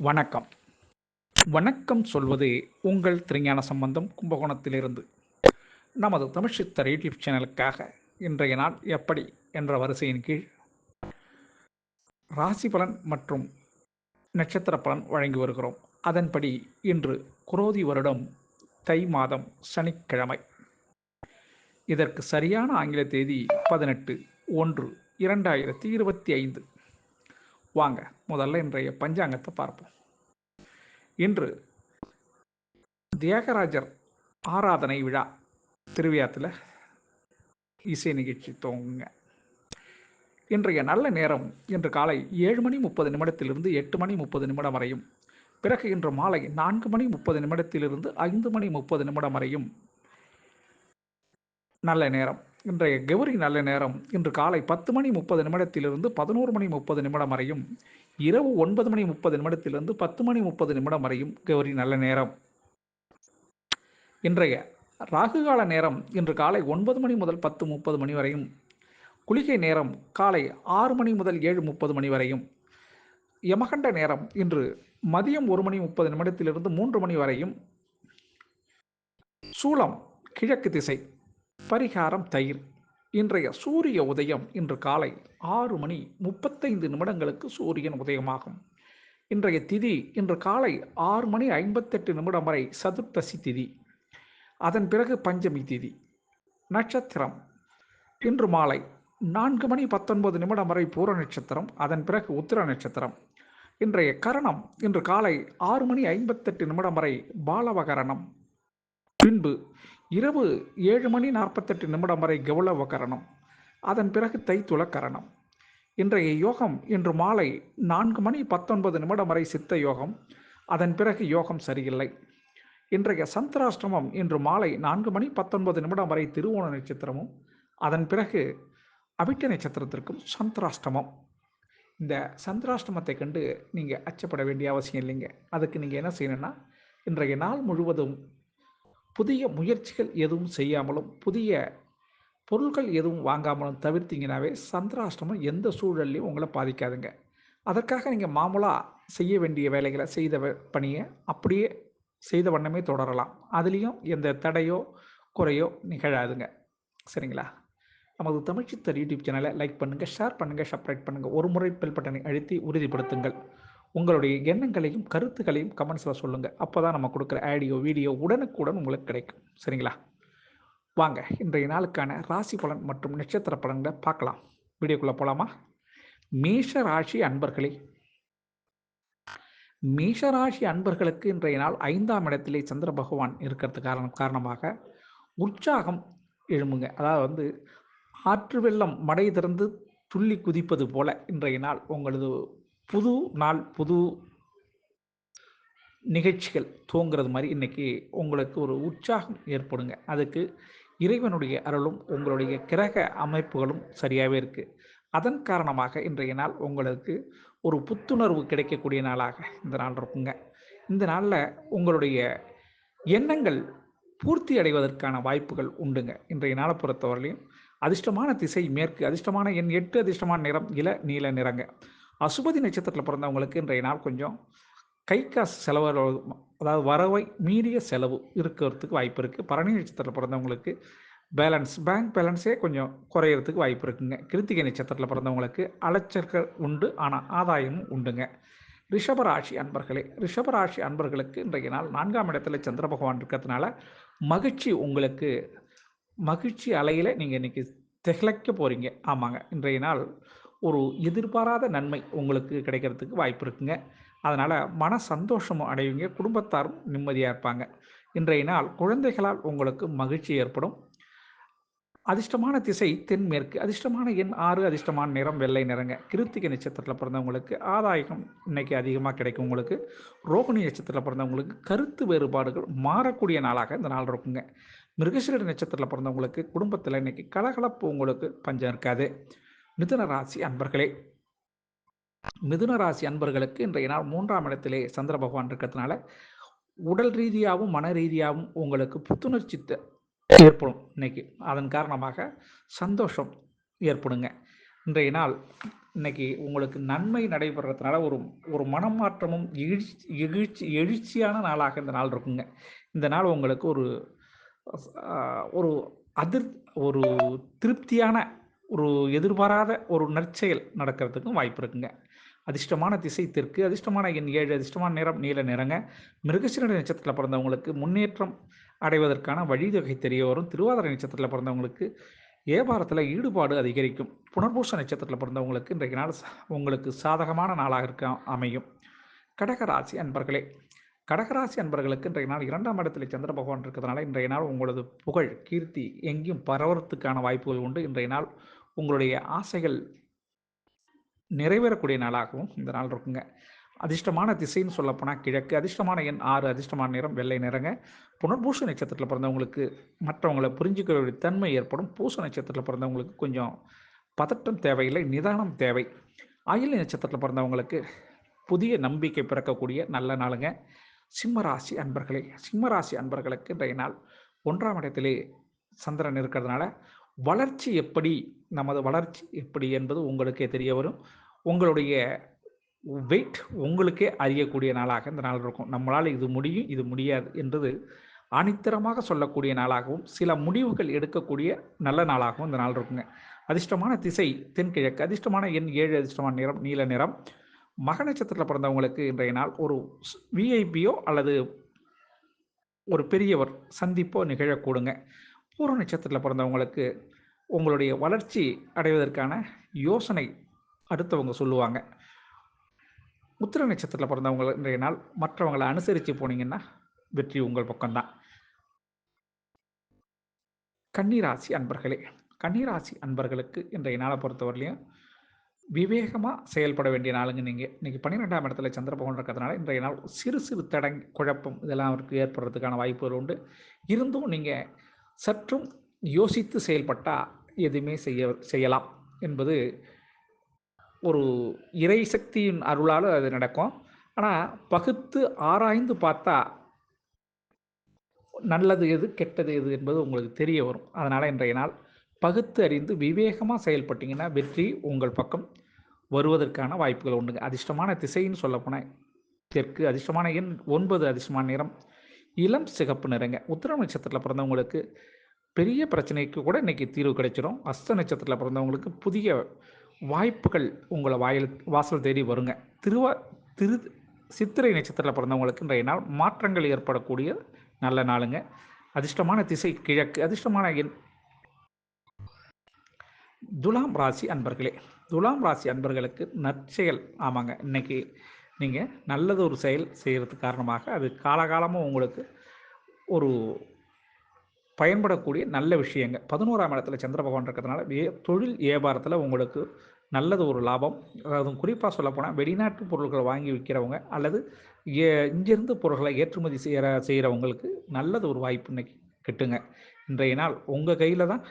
வணக்கம். வணக்கம் சொல்வது உங்கள் திருஞான சம்பந்தம் கும்பகோணத்திலிருந்து. நமது தமிழ் சித்தர் யூடியூப் சேனலுக்காக இன்றைய நாள் எப்படி என்ற வரிசையின் கீழ் ராசி பலன் மற்றும் நட்சத்திர பலன் வழங்கி வருகிறோம். அதன்படி இன்று குரோதி வருடம் தை மாதம் சனிக்கிழமை. இதற்கு சரியான ஆங்கில தேதி பதினெட்டு ஒன்று இரண்டாயிரத்தி இருபத்தி ஐந்து. வாங்க முதல்ல இன்றைய பஞ்சாங்கத்தை பார்ப்போம். இன்று தியாகராஜர் ஆராதனை விழா திருவிழாத்தில் இசை நிகழ்ச்சி துவங்குங்க. இன்றைய நல்ல நேரம் இன்று காலை ஏழு மணி முப்பது நிமிடத்திலிருந்து எட்டு மணி முப்பது நிமிடம் வரையும் பிறகு இன்று மாலை நான்கு மணி முப்பது நிமிடத்திலிருந்து ஐந்து மணி முப்பது நிமிடம் வரையும் நல்ல நேரம். இன்றைய கௌரி நல்ல நேரம். இன்று காலை பத்து மணி முப்பது நிமிடத்திலிருந்து பதினோரு மணி முப்பது நிமிடம் வரையும் இரவு ஒன்பது மணி முப்பது நிமிடத்திலிருந்து பத்து மணி முப்பது நிமிடம் வரையும் கௌரி நல்ல நேரம். இன்றைய ராகுகால நேரம் இன்று காலை ஒன்பது மணி முதல் பத்து முப்பது மணி வரையும் குளிகை நேரம் காலை ஆறு மணி முதல் ஏழு முப்பது மணி வரையும். யமகண்ட நேரம் இன்று மதியம் ஒரு மணி முப்பது நிமிடத்திலிருந்து மூன்று மணி வரையும். சூலம் கிழக்கு திசை. பரிகாரம் தயிர். இன்றைய சூரிய உதயம் இன்று காலை ஆறு மணி முப்பத்தைந்து நிமிடங்களுக்கு சூரியன் உதயமாகும். இன்றைய திதி இன்று காலை ஆறு மணி ஐம்பத்தெட்டு நிமிடம் வரை சதுர்த்தசி திதி. அதன் பிறகு பஞ்சமி திதி. நட்சத்திரம். இன்று மாலை நான்கு மணி பத்தொன்பது நிமிடம் வரை பூர நட்சத்திரம் அதன் பிறகு உத்திர நட்சத்திரம். இன்றைய கரணம் இன்று காலை ஆறு மணி ஐம்பத்தெட்டு நிமிடம் வரை பாலவகரணம். பின்பு இரவு ஏழு மணி நாற்பத்தெட்டு நிமிடம் வரை கௌளவ கரணம். அதன் பிறகு தைத்துள கரணம். இன்றைய யோகம் இன்று மாலை நான்கு மணி பத்தொன்பது நிமிடம் வரை சித்த யோகம். அதன் பிறகு யோகம் சரியில்லை. இன்றைய சந்திராஷ்டிரமம் இன்று மாலை நான்கு மணி பத்தொன்பது நிமிடம் வரை திருவோண நட்சத்திரமும் அதன் பிறகு அவிட்ட நட்சத்திரத்திற்கும் சந்திராஷ்டமம். இந்த சந்திராஷ்டமத்தை கண்டு நீங்கள் அச்சப்பட வேண்டிய அவசியம் இல்லைங்க. அதுக்கு நீங்கள் என்ன செய்யணும்னா இன்றைய நாள் முழுவதும் புதிய முயற்சிகள் எதுவும் செய்யாமலும் புதிய பொருட்கள் எதுவும் வாங்காமலும் தவிர்த்தீங்கனாவே சந்திராஷ்டமம் எந்த சூழல்லையும் உங்களை பாதிக்காதுங்க. அதற்காக நீங்கள் மாமூலாக செய்ய வேண்டிய வேலைகளை செய்த பணியை அப்படியே செய்த வண்ணமே தொடரலாம். அதுலேயும் எந்த தடையோ குறையோ நிகழாதுங்க. சரிங்களா? நமது தமிழ்ச்சித்தர் யூடியூப் சேனலை லைக் பண்ணுங்கள் ஷேர் பண்ணுங்கள் சப்ரைட் பண்ணுங்கள் ஒரு முறை பெல் பட்டனை அழுத்தி உறுதிப்படுத்துங்கள். உங்களுடைய எண்ணங்களையும் கருத்துக்களையும் கமெண்ட்ஸில் சொல்லுங்கள் அப்போ தான் நம்ம கொடுக்குற ஆடியோ வீடியோ உடனுக்குடன் உங்களுக்கு கிடைக்கும். சரிங்களா? வாங்க இன்றைய நாளுக்கான ராசி பலன் மற்றும் நட்சத்திர பலன்களை பார்க்கலாம். வீடியோக்குள்ளே போகலாமா மேஷ ராசி அன்பர்களே. மேஷராசி அன்பர்களுக்கு இன்றைய நாள் ஐந்தாம் இடத்திலே சந்திர பகவான் இருக்கிறது காரணம் காரணமாக உற்சாகம் எழும்புங்க. அதாவது வந்து ஆற்று வெள்ளம் மடை திறந்து துள்ளி குதிப்பது போல இன்றைய நாள் உங்களது புது நாள் புது நிகழ்ச்சிகள் தூங்குறது மாதிரி இன்றைக்கி உங்களுக்கு ஒரு உற்சாகம் ஏற்படுங்க. அதுக்கு இறைவனுடைய அருளும் உங்களுடைய கிரக அமைப்புகளும் சரியாகவே இருக்குது அதன் காரணமாக இன்றைய நாள் உங்களுக்கு ஒரு புத்துணர்வு கிடைக்கக்கூடிய நாளாக இந்த நாள் இருக்குங்க. இந்த நாளில் உங்களுடைய எண்ணங்கள் பூர்த்தி அடைவதற்கான வாய்ப்புகள் உண்டுங்க. இன்றைய நாளை பொறுத்தவரையிலையும் அதிர்ஷ்டமான திசை மேற்கு அதிர்ஷ்டமான எண் எட்டு அதிர்ஷ்டமான நிறம் இள நீல நிறங்க. அசுபதி நட்சத்திரத்தில் பிறந்தவங்களுக்கு இன்றைய நாள் கொஞ்சம் கை காசு செலவு அதாவது வரவை மீறிய செலவு இருக்கிறதுக்கு வாய்ப்பு இருக்குது பரணி நட்சத்திரத்தில் பிறந்தவங்களுக்கு பேலன்ஸ் பேங்க் பேலன்ஸே கொஞ்சம் குறையிறதுக்கு வாய்ப்பு இருக்குங்க. கிருத்திகை நட்சத்திரத்தில் பிறந்தவங்களுக்கு அலைச்சல்கள் உண்டு ஆனால் ஆதாயமும் உண்டுங்க. ரிஷபராசி அன்பர்களே ரிஷபராசி அன்பர்களுக்கு இன்றைய நாள் நான்காம் இடத்துல சந்திர பகவான் இருக்கிறதுனால மகிழ்ச்சி உங்களுக்கு மகிழ்ச்சி அலையில் நீங்கள் இன்றைக்கி திகழைக்க போகிறீங்க ஆமாங்க இன்றைய நாள் ஒரு எதிர்பாராத நன்மை உங்களுக்கு கிடைக்கிறதுக்கு வாய்ப்பு இருக்குங்க. அதனால் மன சந்தோஷமும் அடைவீங்க குடும்பத்தாரும் நிம்மதியாக இருப்பாங்க. இன்றைய நாள் குழந்தைகளால் உங்களுக்கு மகிழ்ச்சி ஏற்படும். அதிர்ஷ்டமான திசை தென்மேற்கு அதிர்ஷ்டமான எண் ஆறு அதிர்ஷ்டமான நிறம் வெள்ளை நிறங்க. கிருத்திகை நட்சத்திரத்தில் பிறந்தவங்களுக்கு ஆதாயம் இன்னைக்கு அதிகமாக கிடைக்கும் உங்களுக்கு. ரோகிணி நட்சத்திரத்தில் பிறந்தவங்களுக்கு கருத்து வேறுபாடுகள் மாறக்கூடிய நாளாக இந்த நாள் இருக்குங்க. மிருகசீர நட்சத்திரத்தில் பிறந்தவங்களுக்கு குடும்பத்தில் இன்னைக்கு கலகலப்பு உங்களுக்கு பஞ்சம் இருக்காது. மிதுன ராசி அன்பர்களே. மிதுன ராசி அன்பர்களுக்கு இன்றைய நாள் மூன்றாம் இடத்திலே சந்திர பகவான் இருக்கிறதுனால உடல் ரீதியாகவும் மன ரீதியாகவும் உங்களுக்கு புத்துணர்ச்சி ஏற்படும் இன்னைக்கு. அதன் காரணமாக சந்தோஷம் ஏற்படுங்க. இன்றைய நாள் இன்னைக்கு உங்களுக்கு நன்மை நடைபெறதுனால ஒரு ஒரு மனமாற்றமும் எழுச்சி எழுச்சி எழுச்சியான நாளாக இந்த நாள் இருக்குங்க. இந்த நாள் உங்களுக்கு ஒரு ஒரு அதிர் ஒரு திருப்தியான ஒரு எதிர்பாராத ஒரு நற்செயல் நடக்கிறதுக்கும் வாய்ப்பு இருக்குங்க. அதிர்ஷ்டமான திசை தெற்கு அதிர்ஷ்டமான எண் ஏழு அதிர்ஷ்டமான நிறம் நீல நிறங்க. மிருகசிரட நட்சத்திரத்தில் பிறந்தவங்களுக்கு முன்னேற்றம் அடைவதற்கான வழிவகை தெரிய வரும். திருவாதிரை நட்சத்திரத்தில் பிறந்தவங்களுக்கு வியாபாரத்தில் ஈடுபாடு அதிகரிக்கும். புனர்பூச நட்சத்திரத்தில் பிறந்தவங்களுக்கு இன்றைக்கு நாள் உங்களுக்கு சாதகமான நாளாக இருக்க அமையும். கடகராசி அன்பர்களே கடகராசி அன்பர்களுக்கு இன்றைய நாள் இரண்டாம் இடத்தில் சந்திர பகவான் இருக்கிறதுனால இன்றைய நாள் உங்களது புகழ் கீர்த்தி எங்கேயும் பரவறதுக்கான வாய்ப்புகள் உண்டு. இன்றைய நாள் உங்களுடைய ஆசைகள் நிறைவேறக்கூடிய நாளாகவும் இந்த நாள் இருக்குங்க. அதிர்ஷ்டமான திசைன்னு சொல்லப்போனால் கிழக்கு அதிர்ஷ்டமான எண் ஆறு அதிர்ஷ்டமான நிறம் வெள்ளை நிறங்க. புனர்பூச நட்சத்திரத்தில் பிறந்தவங்களுக்கு மற்றவங்களை புரிஞ்சுக்கக்கூடிய தன்மை ஏற்படும். பூச நட்சத்திரத்தில் பிறந்தவங்களுக்கு கொஞ்சம் பதட்டம் தேவையில்லை நிதானம் தேவை. அயில நட்சத்திரத்தில் பிறந்தவங்களுக்கு புதிய நம்பிக்கை பிறக்கக்கூடிய நல்ல நாளுங்க. சிம்மராசி அன்பர்களே சிம்மராசி அன்பர்களுக்கு இன்றைய நாள் ஒன்றாம் இடத்திலே சந்திரன் இருக்கிறதுனால வளர்ச்சி எப்படி நமது வளர்ச்சி எப்படி என்பது உங்களுக்கே தெரிய வரும். உங்களுடைய வெயிட் உங்களுக்கே அறியக்கூடிய நாளாக இந்த நாள் இருக்கும். நம்மளால் இது முடியும் இது முடியாது என்றது ஆணித்தரமாக சொல்லக்கூடிய நாளாகவும் சில முடிவுகள் எடுக்கக்கூடிய நல்ல நாளாகவும் இந்த நாள் இருக்குங்க. அதிர்ஷ்டமான திசை தென்கிழக்கு அதிர்ஷ்டமான எண் ஏழு அதிர்ஷ்டமான நிறம் நீல நிறம். மக நட்சத்திரத்தில் பிறந்தவங்களுக்கு இன்றைய நாள் ஒரு விஐபியோ அல்லது ஒரு பெரியவர் சந்திப்போ நிகழக்கூடுங்க. பூர்வ நட்சத்திரத்தில் பிறந்தவங்களுக்கு உங்களுடைய வளர்ச்சி அடைவதற்கான யோசனை அடுத்தவங்க சொல்லுவாங்க. உத்திர நட்சத்திரத்தில் பிறந்தவங்க இன்றைய நாள் மற்றவங்களை அனுசரித்து போனீங்கன்னா வெற்றி உங்கள் பக்கம்தான். கன்னிராசி அன்பர்களே கன்னிராசி அன்பர்களுக்கு இன்றைய நாளை பொறுத்தவரையிலையும் விவேகமாக செயல்பட வேண்டிய நாளுங்க நீங்கள் இன்றைக்கி பன்னிரெண்டாம் இடத்துல சந்திர பகவான் இருக்கிறதுனால இன்றைய நாள் சிறு சிறு தடங் குழப்பம் இதெல்லாம் அவருக்கு ஏற்படுறதுக்கான வாய்ப்புகள் உண்டு. இருந்தும் நீங்கள் சற்றும் யோசித்து செயல்பட்டால் எதுவுமே செய்ய செய்யலாம் என்பது ஒரு இறை சக்தியின் அருளால் அது நடக்கும். ஆனால் பகுத்து ஆராய்ந்து பார்த்தா நல்லது எது கெட்டது எது என்பது உங்களுக்கு தெரிய வரும். அதனால் இன்றைய நாள் பகுத்து அறிந்து விவேகமாக செயல்பட்டீங்கன்னா வெற்றி உங்கள் பக்கம் வருவதற்கான வாய்ப்புகள் உண்டுங்க அதிர்ஷ்டமான திசைன்னு சொல்லப்போனால் தெற்கு அதிர்ஷ்டமான எண் ஒன்பது அதிர்ஷ்டமான நிறம் இளம் சிகப்பு நிறங்க. உத்திர நட்சத்திரத்தில் பிறந்தவங்களுக்கு பெரிய பிரச்சனைக்கு கூட இன்றைக்கி தீர்வு கிடைச்சிடும் அஸ்த நட்சத்திரத்தில் பிறந்தவங்களுக்கு புதிய வாய்ப்புகள் உங்களை வாயில் வாசல் தேடி வருங்க. திருவா திரு சித்திரை நட்சத்திரத்தில் பிறந்தவங்களுக்கு இன்றைய நாள் மாற்றங்கள் ஏற்படக்கூடிய நல்ல நாளுங்க. அதிர்ஷ்டமான திசை கிழக்கு அதிர்ஷ்டமான எண் துலாம் ராசி அன்பர்களே துலாம் ராசி அன்பர்களுக்கு நற்செயல். ஆமாங்க இன்னைக்கு நீங்கள் நல்லது ஒரு செயல் செய்கிறதுக்கு காரணமாக அது காலகாலமாக உங்களுக்கு ஒரு பயன்படக்கூடிய நல்ல விஷயங்க. பதினோராம் இடத்துல சந்திர பகவான் இருக்கிறதுனால வே தொழில் வியாபாரத்தில் உங்களுக்கு நல்லது ஒரு லாபம். அதாவது குறிப்பாக சொல்லப்போனால் வெளிநாட்டு பொருட்களை வாங்கி விற்கிறவங்க அல்லது ஏ இங்கிருந்து பொருட்களை ஏற்றுமதி செய்கிற செய்கிறவங்களுக்கு நல்லது ஒரு வாய்ப்பு இன்னைக்கு கிட்டுங்க. இன்றைய நாள் உங்கள் கையில் தான்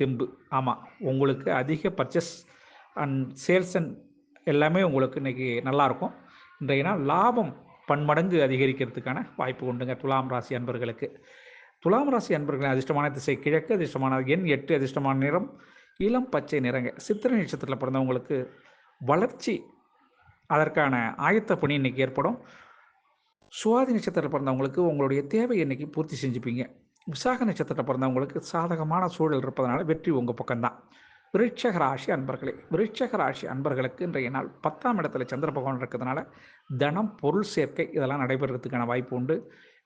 தெம்பு. ஆமாம் உங்களுக்கு அதிக பர்ச்சேஸ் அண்ட் சேல்ஸ் அண்ட் எல்லாமே உங்களுக்கு இன்றைக்கி நல்லாயிருக்கும் இன்றைய நாள் லாபம் பன்மடங்கு அதிகரிக்கிறதுக்கான வாய்ப்பு உண்டுங்க. துலாம் ராசி அன்பர்களுக்கு. துலாம் ராசி அன்பர்களின் அதிர்ஷ்டமான திசை கிழக்கு அதிர்ஷ்டமான எண் எட்டு அதிர்ஷ்டமான நிறம் இளம் பச்சை நிறங்க. சித்திரை நட்சத்திரத்தில் பிறந்தவங்களுக்கு வளர்ச்சி அதற்கான ஆயத்த பணி இன்னைக்கு ஏற்படும். சுவாதி நட்சத்திரத்தில் பிறந்தவங்களுக்கு உங்களுடைய தேவை இன்றைக்கி பூர்த்தி செஞ்சுப்பீங்க. விசாக நட்சத்திரத்தில் பிறந்தவங்களுக்கு சாதகமான சூழல் இருப்பதனால வெற்றி உங்கள் பக்கம்தான். விருட்சக ராசி அன்பர்களே விருட்சக ராசி அன்பர்களுக்கு இன்றைய நாள் பத்தாம் இடத்துல சந்திர பகவான் இருக்கிறதுனால தனம் பொருள் சேர்க்கை இதெல்லாம் நடைபெறதுக்கான வாய்ப்பு உண்டு.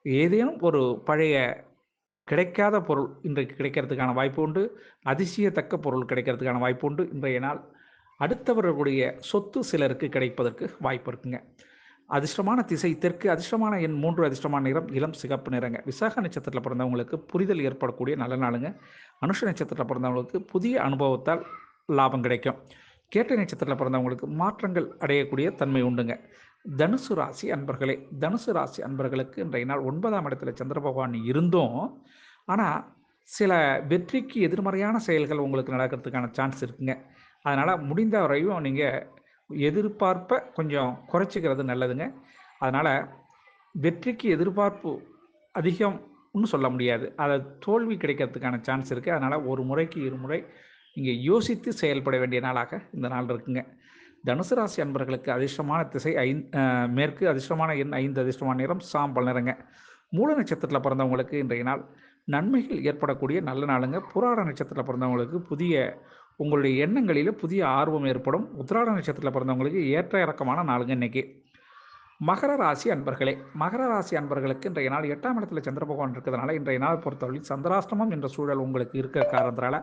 ஏதேனும் ஒரு பழைய கிடைக்காத பொருள் இன்றைக்கு கிடைக்கிறதுக்கான வாய்ப்பு உண்டு. அதிசயத்தக்க பொருள் கிடைக்கிறதுக்கான வாய்ப்பு உண்டு. இன்றைய நாள் அடுத்தவர்களுடைய சொத்து சிலருக்கு கிடைப்பதற்கு வாய்ப்பு இருக்குங்க. அதிர்ஷ்டமான திசை தெற்கு அதிர்ஷ்டமான எண் மூன்று அதிர்ஷ்டமான நிறம் இளம் சிகப்பு நிறங்க. விசாக நட்சத்திரத்தில் பிறந்தவங்களுக்கு புரிதல் ஏற்படக்கூடிய நல்ல நாளுங்க. அனுஷ நட்சத்திரத்தில் பிறந்தவங்களுக்கு புதிய அனுபவத்தால் லாபம் கிடைக்கும். கேட்டை நட்சத்திரத்தில் பிறந்தவங்களுக்கு மாற்றங்கள் அடையக்கூடிய தன்மை உண்டுங்க. தனுசு ராசி அன்பர்களே தனுசு ராசி அன்பர்களுக்கு இன்றைய நாள் ஒன்பதாம் இடத்துல சந்திர பகவான் இருந்தும். ஆனால் சில வெற்றிக்கு எதிர்மறையான செயல்கள் உங்களுக்கு நடக்கிறதுக்கான சான்ஸ் இருக்குங்க. அதனால் முடிந்த வரையும் நீங்கள் எதிர்பார்ப்பை கொஞ்சம் குறைச்சிக்கிறது நல்லதுங்க. அதனால் வெற்றிக்கு எதிர்பார்ப்பு அதிகம்னு சொல்ல முடியாது. அதை தோல்வி கிடைக்கிறதுக்கான சான்ஸ் இருக்குது அதனால் ஒரு முறைக்கு இரு முறை நீங்கள் யோசித்து செயல்பட வேண்டிய நாளாக இந்த நாள் இருக்குங்க. தனுசு ராசி அன்பர்களுக்கு அதிர்ஷ்டமான திசை ஐந் மேற்கு அதிர்ஷ்டமான எண் ஐந்து அதிர்ஷ்டமான நிறம் சாம்பல் நிறங்க. மூல நட்சத்திரத்தில் பிறந்தவங்களுக்கு இன்றைய நாள் நன்மைகள் ஏற்படக்கூடிய நல்ல நாளுங்க. புராட நட்சத்திரத்தில் பிறந்தவங்களுக்கு புதிய உங்களுடைய எண்ணங்களில் புதிய ஆர்வம் ஏற்படும். உத்திராட நட்சத்திரத்தில் பிறந்தவங்களுக்கு ஏற்ற இறக்கமான நாளுங்க இன்னைக்கு. மகர ராசி அன்பர்களே மகர ராசி அன்பர்களுக்கு இன்றைய நாள் எட்டாம் இடத்துல சந்திர பகவான் இருக்கிறதுனால இன்றைய நாள் பொறுத்தவரை சந்திராஷ்டமம் என்ற சூழல் உங்களுக்கு இருக்கிற காரணத்தினால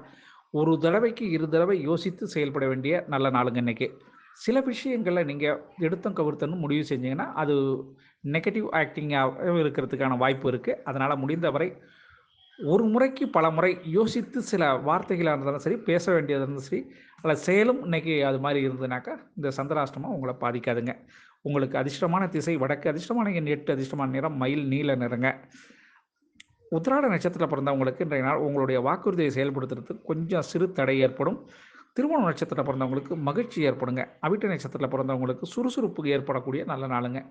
ஒரு தடவைக்கு இரு தடவை யோசித்து செயல்பட வேண்டிய நல்ல நாளுங்க இன்னைக்கு. சில விஷயங்களில் நீங்கள் எடுத்தம் கவிர்த்தன்னு முடிவு செஞ்சீங்கன்னா அது நெகட்டிவ் ஆக்டிங்காக இருக்கிறதுக்கான வாய்ப்பு இருக்குது அதனால் முடிந்தவரை ஒரு முறைக்கு பல முறை யோசித்து சில வார்த்தைகளாக இருந்தாலும் சரி பேச வேண்டியதாக இருந்தாலும் சரி அல்ல செயலும் இன்னைக்கு அது மாதிரி இருந்ததுனாக்கா இந்த சந்திராஷ்டமம் உங்களை பாதிக்காதுங்க. உங்களுக்கு அதிர்ஷ்டமான திசை வடக்கு அதிர்ஷ்டமான எண் எட்டு அதிர்ஷ்டமான நிறம் மயில் நீல நிறங்க. உத்திராட நட்சத்திரத்தில் பிறந்தவங்களுக்கு இன்றைய நாள் உங்களுடைய வாக்குறுதியை செயல்படுத்துறதுக்கு கொஞ்சம் சிறு தடை ஏற்படும். திருமண நட்சத்திரத்தில் பிறந்தவங்களுக்கு மகிழ்ச்சி ஏற்படுங்க. அவிட்ட நட்சத்திரத்தில் பிறந்தவங்களுக்கு சுறுசுறுப்பு ஏற்படக்கூடிய நல்ல நாளுங்க.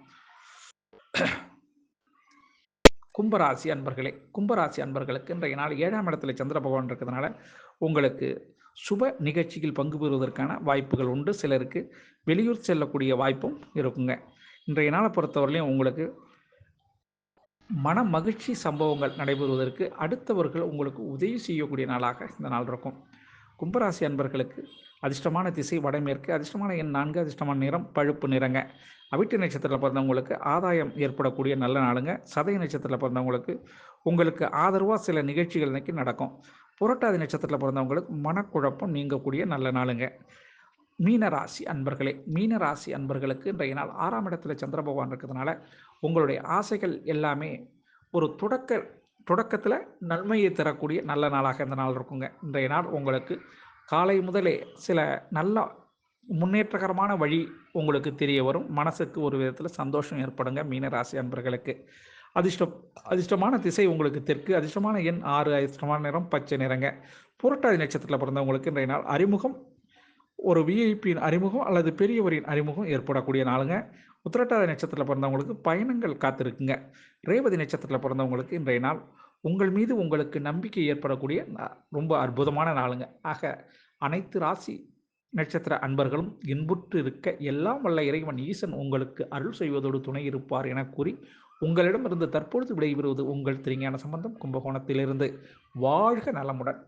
கும்பராசி அன்பர்களே கும்பராசி அன்பர்களுக்கு இன்றைய நாள் ஏழாம் இடத்துல சந்திர பகவான் இருக்கிறதுனால உங்களுக்கு சுப நிகழ்ச்சியில் பங்கு பெறுவதற்கான வாய்ப்புகள் உண்டு. சிலருக்கு வெளியூர் செல்லக்கூடிய வாய்ப்பும் இருக்குங்க. இன்றைய நாளை பொறுத்தவரையிலையும் உங்களுக்கு மன மகிழ்ச்சி சம்பவங்கள் நடைபெறுவதற்கு அடுத்தவர்கள் உங்களுக்கு உதவி செய்யக்கூடிய நாளாக இந்த நாள் இருக்கும். கும்பராசி அன்பர்களுக்கு அதிர்ஷ்டமான திசை வடமேற்கு அதிர்ஷ்டமான எண் நான்கு அதிர்ஷ்டமான நிறம் பழுப்பு நிறங்க. அவிட்டு நட்சத்திரத்தில் பிறந்தவங்களுக்கு ஆதாயம் ஏற்படக்கூடிய நல்ல நாளுங்க. சதய நட்சத்திரத்தில் பிறந்தவங்களுக்கு உங்களுக்கு ஆதரவாக சில நிகழ்ச்சிகள் இன்னைக்கு நடக்கும். புரட்டாதி நட்சத்திரத்தில் பிறந்தவங்களுக்கு மனக்குழப்பம் நீங்கக்கூடிய நல்ல நாளுங்க. மீனராசி அன்பர்களே மீனராசி அன்பர்களுக்கு இன்றைய நாள் ஆறாம் இடத்துல சந்திர பகவான் இருக்கிறதுனால உங்களுடைய ஆசைகள் எல்லாமே ஒரு தொடக்க தொடக்கத்தில் நன்மையை தரக்கூடிய நல்ல நாளாக இந்த நாள் இருக்குங்க. இன்றைய நாள் உங்களுக்கு காலை முதலே சில நல்ல முன்னேற்றகரமான வழி உங்களுக்கு தெரிய வரும். மனசுக்கு ஒரு விதத்தில் சந்தோஷம் ஏற்படுங்க மீனராசி அன்பர்களுக்கு. அதிர்ஷ்டம் அதிர்ஷ்டமான திசை உங்களுக்கு தெற்கு. அதிர்ஷ்டமான எண் ஆறு. அதிர்ஷ்டமான நிறம் பச்சை நிறங்க. புரட்டாதி நட்சத்திரத்தில் பிறந்தவங்களுக்கு இன்றைய நாள் அறிமுகம். ஒரு விஐபியின் அறிமுகம் அல்லது பெரியவரின் அறிமுகம் ஏற்படக்கூடிய நாளுங்க. உத்திரட்டாதி நட்சத்திரத்தில் பிறந்தவங்களுக்கு பயணங்கள் காத்திருக்குங்க. ரேவதி நட்சத்திரத்தில் பிறந்தவங்களுக்கு இன்றைய நாள் உங்கள் மீது உங்களுக்கு நம்பிக்கை ஏற்படக்கூடிய ரொம்ப அற்புதமான நாளுங்க. ஆக அனைத்து ராசி நட்சத்திர அன்பர்களும் இன்புற்று இருக்க எல்லாம் வல்ல இறைவன் ஈசன் உங்களுக்கு அருள் செய்வதோடு துணை இருப்பார் என கூறி உங்களிடமிருந்து தற்பொழுது விடைபெறுவது உங்கள் திருஞான சம்பந்தம் கும்பகோணத்திலிருந்து. வாழ்க நலமுடன்.